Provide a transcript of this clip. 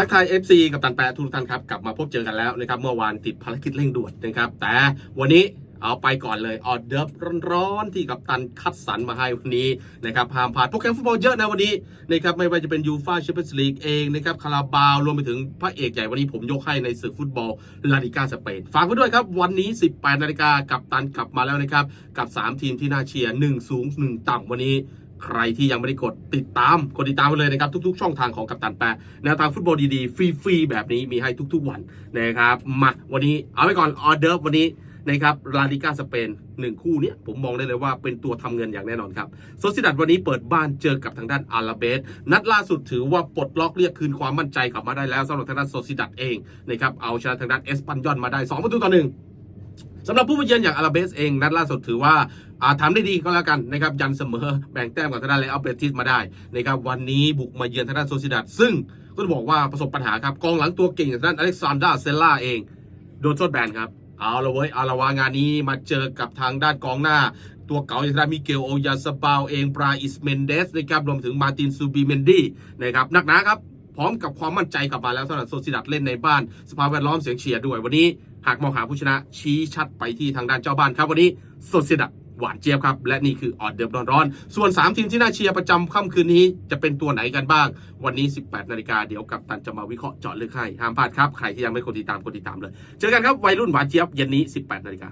ทักทาย FC กับตันแปะทุกท่านครับกลับมาพบเจอกันแล้วนะครับเมื่อวานติดภารกิจเร่งด่วนนะครับแต่วันนี้เอาไปก่อนเลยออเดิร์ฟร้อนๆที่กับตันคัดสรรมาให้วันนี้นะครับห้ามพลาดโปรแกรมฟุตบอลเยอะนะวันนี้นะครับไม่ว่าจะเป็นยูฟาแชมเปี้ยนส์ลีกเองนะครับคาราบาวรวมไปถึงพระเอกใหญ่วันนี้ผมยกให้ในศึกฟุตบอลลาลิกาสเปนฝากไว้ด้วยครับ วันนี้ 18นาฬิกากับตันกลับมาแล้วนะครับกับ 3 ทีมที่น่าเชียร์1สูง 1 ต่ำวันนี้ ใครที่ยังไม่ได้กดติดตาม กดติดตามไปเลยนะครับ ทุก ๆ ช่องทางของกัปตันแปะแนวทางฟุตบอลดีๆ ฟรีๆ แบบนี้มีให้ทุกๆวันนะครับ มาวันนี้เอาไปก่อนออเดิร์ฟวันนี้นะครับลาลิกาสเปนหนึ่งคู่เนี้ยผมมองได้เลยว่าเป็นตัวทำเงินอย่างแน่นอนครับโซซิดัดวันนี้เปิดบ้านเจอกับทางด้านอาราเบส นัดล่าสุดถือว่าปลดล็อกเรียกคืนความมั่นใจกลับมาได้แล้วสำหรับทางด้านโซซิดัดเองนะครับเอาชนะทางด้านเอสปันยอนมาได้สองประตูต่อหนึ่งสำหรับผู้มาเยือนอย่างอาราเบสเองนัดล่าสุดถือว่า ทำได้ดีก็แล้วกันนะครับยันเสมอแบ่งแต้มกับทางด้านเลอัลเบติสมาได้นะครับวันนี้บุกมาเยือนทางด้านโซซิดัดซึ่งก็บอกว่าประสบปัญหาครับกองหลังตัวเก่งอย่างทางด้านอเล็กซานดราเซลล่าเองโดนโทษแบนครับเอาละเว้ยเอาละวางานนี้มาเจอกับทางด้านกองหน้า ตัวเก่าอย่างทางด้านมิเกลโอยาสบาลเองปราอิสเมนเดสนะครับรวมถึงมาตินซูบิเมนดี้นะครับนักหนาครับพร้อมกับความมั่นใจกลับมาแล้วสำหรับโซซิดัดเล่นในบ้าน สภาพแวดล้อมเสียงเชียร์ด้วยวันนี้ หากมองหาผู้ชนะชี้ชัดไปที่ทางด้านเจ้าบ้านครับวันนี้โซซิดัด หวานเจี๊ยบครับ และนี่คือออดเดิมร้อนๆ ส่วน 3 ทีมที่น่าเชียร์ประจำค่ำคืนนี้จะเป็นตัวไหนกันบ้าง วันนี้ 18 นาฬิกาเดี๋ยวกับตันจะมาวิเคราะห์เจาะลึกให้ห้ามพลาดครับ ใครที่ยังไม่กดติดตามกดติดตามเลย เจอกันครับวัยรุ่นหวานเจี๊ยบเย็นนี้ 18 นาฬิกา